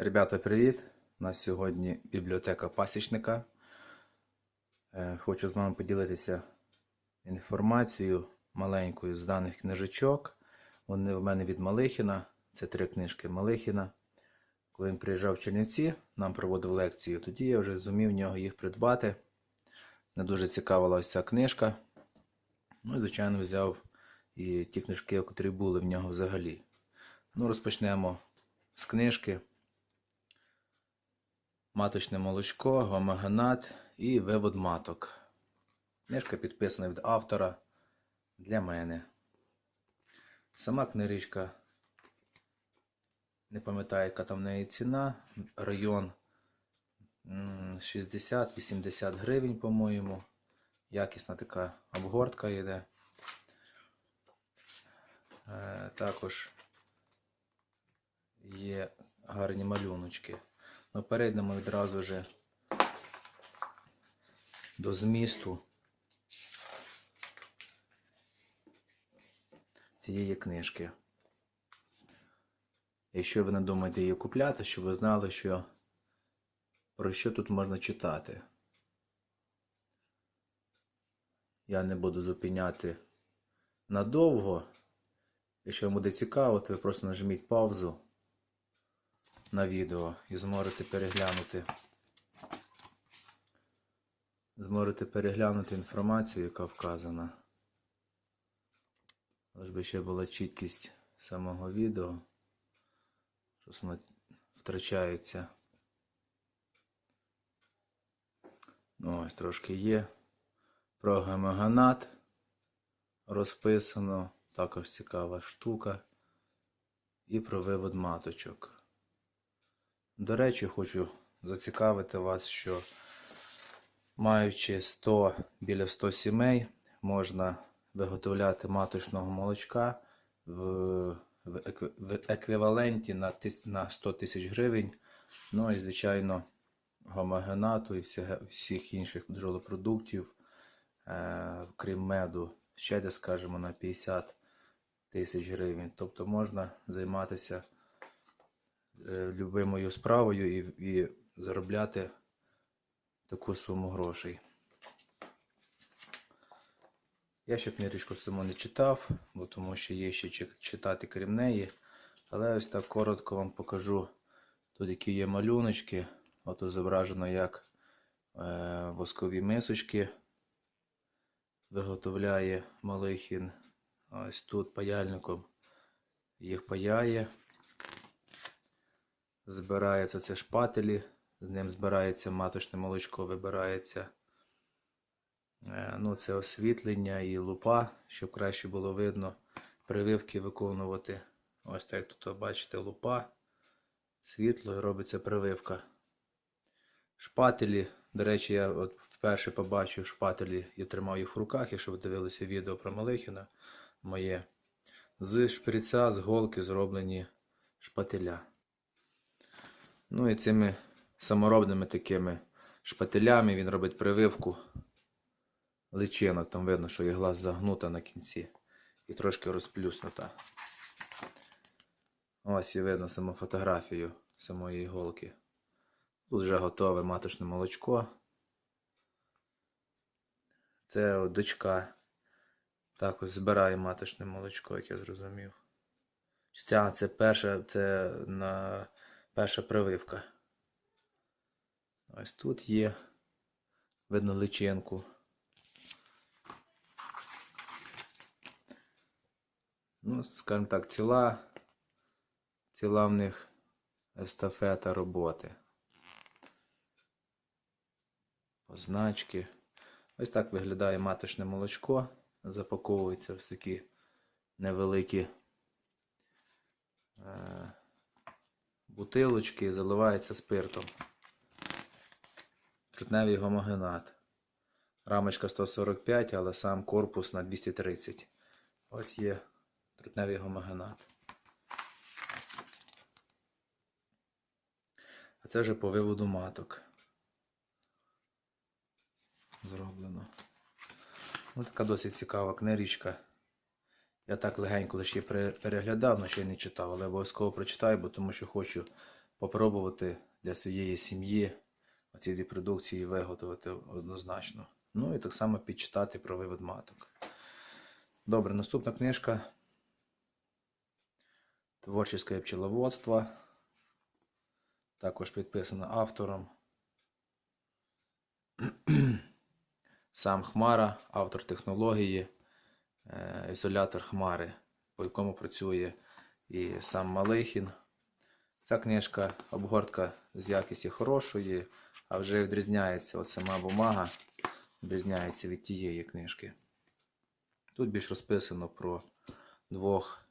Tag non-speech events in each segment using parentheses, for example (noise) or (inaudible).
Ребята, привіт! У нас сьогодні бібліотека пасічника. Е, Хочу з вами поділитися інформацією маленькою з даних книжечок. Вони в мене від Малихіна. Це три книжки Малихіна. Коли він приїжджав в Чернівці, нам проводив лекцію, тоді я вже зумів в нього їх придбати. Не дуже цікавила ось ця книжка. Ну і, звичайно, взяв і ті книжки, які були в нього взагалі. Ну, розпочнемо з книжки. Маточне молочко, гомогенат і вивод маток. Книжка підписана від автора для мене. Сама книжечка, не пам'ятаю, яка там в неї ціна. Район 60-80 гривень, по-моєму. Якісна така обгортка йде. Е, Також є гарні малюночки. Ну, перейдемо відразу же до змісту цієї книжки. Якщо ви не думаєте її купляти, щоб ви знали, що про що тут можна читати. Я не буду зупиняти надовго. Якщо вам буде цікаво, то ви просто нажміть паузу на відео і зможете переглянути. Зможете переглянути інформацію, яка вказана. Лиш би ще була чіткість самого відео. Щось воно втрачається. Ну, ось трошки є. Про гемоганат розписано. Також цікава штука. І про вивод маточок. До речі, хочу зацікавити вас, що маючи 100 біля 100 сімей, можна виготовляти маточного молочка в, в, еквіваленті на, 100 тисяч гривень. Ну і, звичайно, гомогенату і всіх, інших бджолопродуктів, е, крім меду, ще десь, скажімо, на 50 тисяч гривень. Тобто можна займатися любимою справою і, і заробляти таку суму грошей. Я ще книжечку саму не читав, бо тому що є ще читати крім неї. Але ось так коротко вам покажу тут, які є малюночки. Ото зображено, як е, воскові мисочки виготовляє Малихін. Ось тут паяльником їх паяє. Збираються це шпателі, з ним збирається маточне молочко, вибирається. Е, Ну, це освітлення і лупа, щоб краще було видно прививки виконувати. Ось так тут бачите лупа, світло і робиться прививка. Шпателі, до речі, я от вперше побачив шпателі, я тримав їх в руках, якщо ви дивилися відео про Малихіна моє. З шприця, з голки зроблені шпателя. Ну і цими саморобними такими шпателями він робить прививку личинок. Там видно, що ігла загнута на кінці і трошки розплюснута. Ось і видно саму фотографію самої іголки. Тут вже готове маточне молочко. Це дочка. Також збирає маточне молочко, як я зрозумів. Ця це перша, це на перша прививка. Ось тут є. Видно личинку. Ну, скажімо так, ціла, ціла в них естафета роботи. Позначки. Ось так виглядає маточне молочко. Запаковується в такі невеликі е, бутилочки заливається спиртом. Трутневий гомогенат. Рамочка 145, але сам корпус на 230. Ось є трутневий гомогенат. А це вже по виводу маток. Зроблено. Ось така досить цікава книжечка. Я так легенько лише переглядав, але ще й не читав, але обов'язково прочитаю, бо тому що хочу попробувати для своєї сім'ї оці дві продукції виготовити однозначно. Ну і так само підчитати про вивод маток. Добре, наступна книжка. Творческое пчеловодство. Також підписана автором. (clears throat) Сам Хмара, автор технології, ізолятор Хмари, по якому працює і сам Малихін. Ця книжка, обгортка з якісті хорошої, а вже відрізняється от сама бумага, відрізняється від тієї книжки. Тут більш розписано про двох,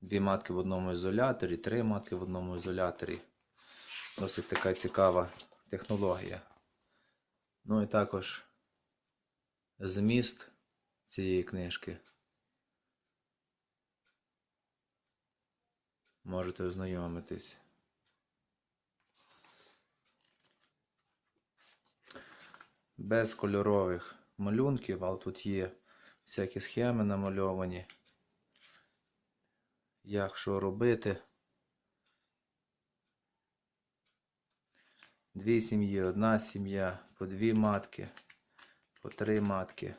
дві матки в одному ізоляторі, три матки в одному ізоляторі. Досить така цікава технологія. Ну і також зміст цієї книжки. Можете ознайомитись. Без кольорових малюнків, але тут є всякі схеми намальовані. Як що робити. Дві сім'ї, одна сім'я, по дві матки, по три матки.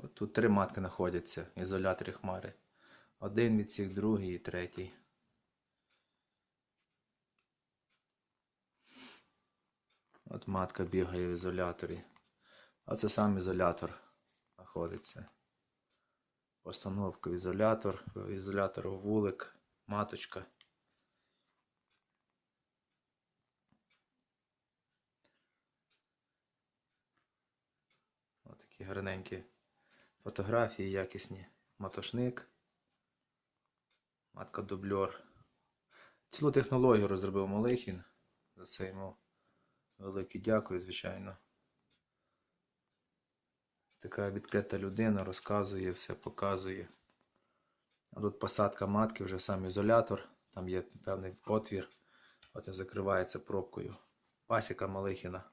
От тут три матки знаходяться в ізоляторі хмари. Один відсік, другий і третій. От матка бігає в ізоляторі. А це сам ізолятор знаходиться. Постановка в ізолятор, в вулик, маточка. Ось такі гарненькі фотографії, якісні. Матошник. Матка дубльор. Цілу технологію розробив Малихін. За це йому велике дякую, звичайно. Така відкрита людина розказує, все показує. А тут посадка матки, вже сам ізолятор, там є певний отвір. Оце закривається пробкою. Пасіка Малихіна.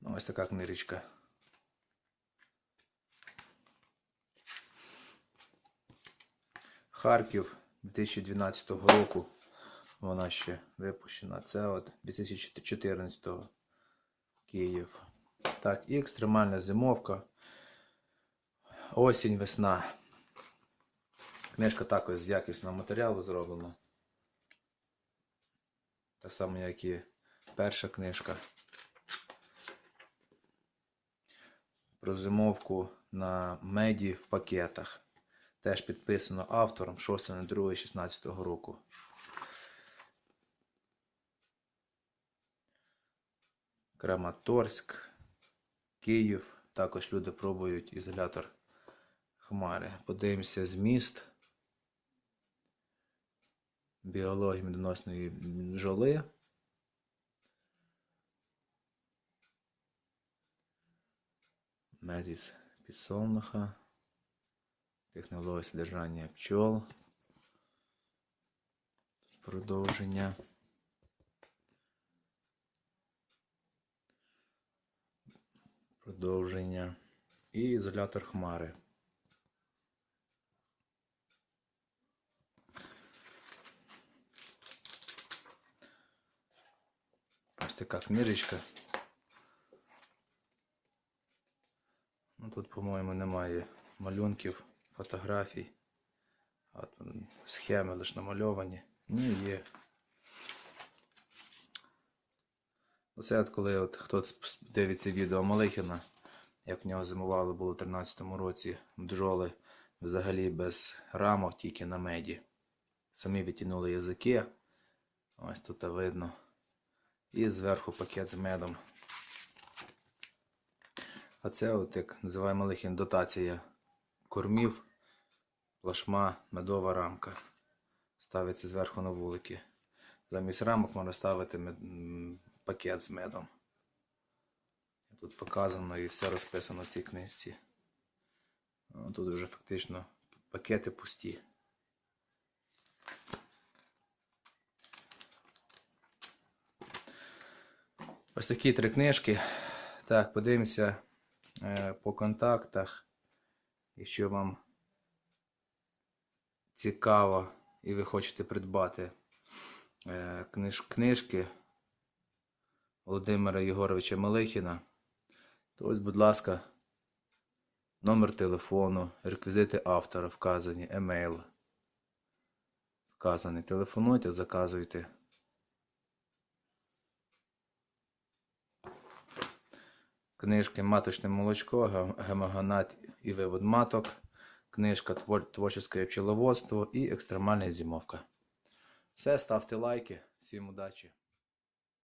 Ну, ось така книжечка. Харків 2012 року. Вона ще випущена. Це от 2014 Київ. Так, і екстремальна зимовка. Осінь, весна. Книжка також з якісного матеріалу зроблена. Так само, як і перша книжка. Про зимовку на меді в пакетах. Теж підписано автором 6.02.16 року. Краматорськ, Київ. Також люди пробують ізолятор Хмари. Подивимося зміст біології медоносної бджоли. Мед із підсолнуха. Технологія содержання пчол. Продовження. Продовження. І ізолятор хмари. Ось така книжечка. Тут, по-моєму, немає малюнків, фотографій. А схеми лише намальовані. Ні, є. Оце от коли от хтось дивиться відео Малихіна, як в нього зимувало було у 13-му році бджоли взагалі без рамок, тільки на меді. Самі відтягнули язики. Ось тут видно. І зверху пакет з медом. А це, от, як називає Малихін, дотація кормів, плашма, медова рамка. Ставиться зверху на вулики. Замість рамок можна ставити мед... пакет з медом. Тут показано і все розписано в цій книжці. Ну, Тут вже фактично пакети пусті. Ось такі три книжки. Так, подивимося по контактах. Якщо вам цікаво і ви хочете придбати е, книж, книжки Володимира Єгоровича Малихіна, то ось, будь ласка, номер телефону, реквізити автора вказані, емейл. Вказаний. Телефонуйте, заказуйте. Книжки Маточне молочко, ге- гемогонат і вивод маток. Книжка «Твор- Творче пчеловодство і екстремальна зимовка. Все, ставте лайки. Всім удачі!